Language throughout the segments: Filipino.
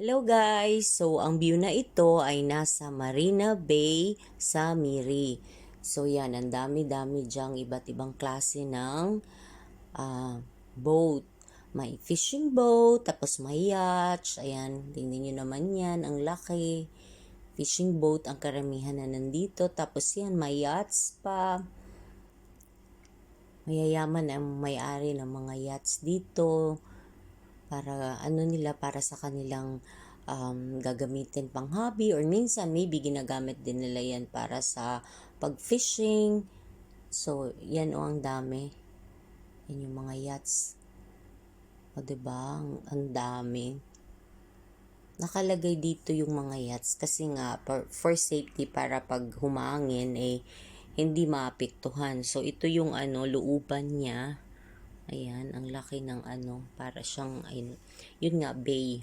Hello guys! So, ang view na ito ay nasa Marina Bay sa Miri. So, yan. Ang dami-dami dyang iba't ibang klase ng ah, boat. May fishing boat, tapos may yacht. Ayan, tingnan nyo naman yan. Ang laki. Fishing boat, ang karamihan na nandito. Tapos yan, may yachts pa. Mayayaman ang may-ari ng mga yachts dito para ano nila para sa kanilang um, gagamitin pang hobby or minsan maybe ginagamit din nila yan para sa pag-fishing. So, yan o ang dami. Yan yung mga yachts. O, diba? Ang, ang dami. Nakalagay dito yung mga yachts kasi nga for, for safety para pag humangin eh hindi maapektuhan. So, ito yung ano, looban niya. Ayan, ang laki ng ano, para siyang, ayun, yun nga, bay.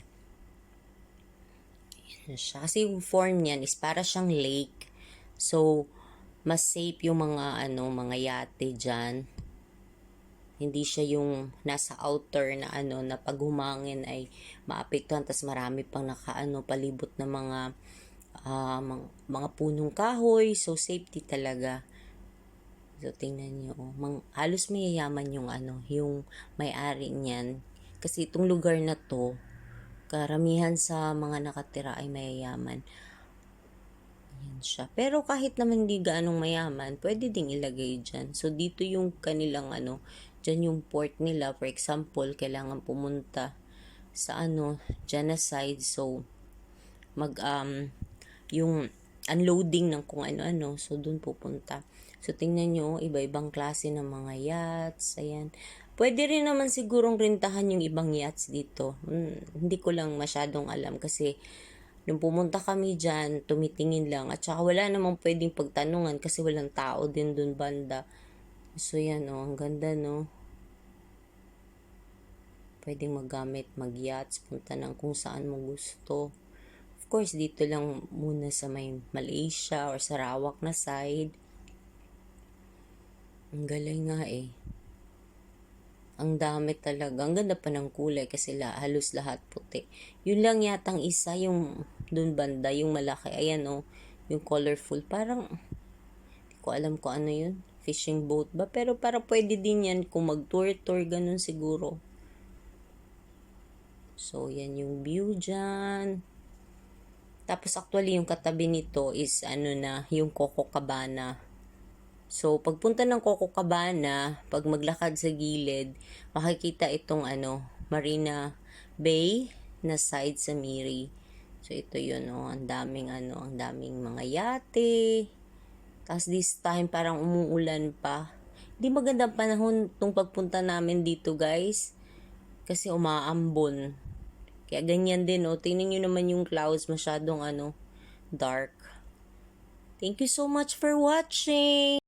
Ayan siya. Kasi yung form niyan is para siyang lake. So, mas safe yung mga, ano, mga yate dyan. Hindi siya yung nasa outer na ano, na pag humangin ay maapektuhan. Tapos marami pang nakaano, palibot na mga, ah, mga, mga punong kahoy. So, safety talaga. So, tingnan nyo. oh. Mang, halos mayayaman yung ano, yung may-ari niyan. Kasi itong lugar na to, karamihan sa mga nakatira ay mayayaman. Ayan siya. Pero kahit naman di gaanong mayaman, pwede ding ilagay dyan. So, dito yung kanilang ano, dyan yung port nila. For example, kailangan pumunta sa ano, side. So, mag, um, yung unloading ng kung ano-ano. So, dun pupunta. So, tingnan nyo, iba-ibang klase ng mga yachts. Ayan. Pwede rin naman sigurong rentahan yung ibang yachts dito. Hmm, hindi ko lang masyadong alam kasi nung pumunta kami dyan, tumitingin lang. At saka wala namang pwedeng pagtanungan kasi walang tao din dun banda. So, yan o. ang ganda, no? Pwedeng magamit, mag-yachts, punta ng kung saan mo gusto. Of course, dito lang muna sa may Malaysia or Sarawak na side. Ang galing nga eh. Ang dami talaga. Ang ganda pa ng kulay kasi la, halos lahat puti. Yun lang yatang isa yung dun banda, yung malaki. Ayan oh, yung colorful. Parang, hindi ko alam kung ano yun. Fishing boat ba? Pero para pwede din yan kung mag-tour-tour, ganun siguro. So, yan yung view dyan. Tapos actually yung katabi nito is ano na, yung Coco Cabana. So, pagpunta ng Coco Cabana, pag maglakad sa gilid, makikita itong ano, Marina Bay na side sa Miri. So, ito yun, oh, ang daming ano, ang daming mga yate. Tapos this time, parang umuulan pa. Hindi magandang panahon tong pagpunta namin dito, guys. Kasi umaambon. Kaya ganyan din, oh. Tingnan nyo naman yung clouds, masyadong ano, dark. Thank you so much for watching!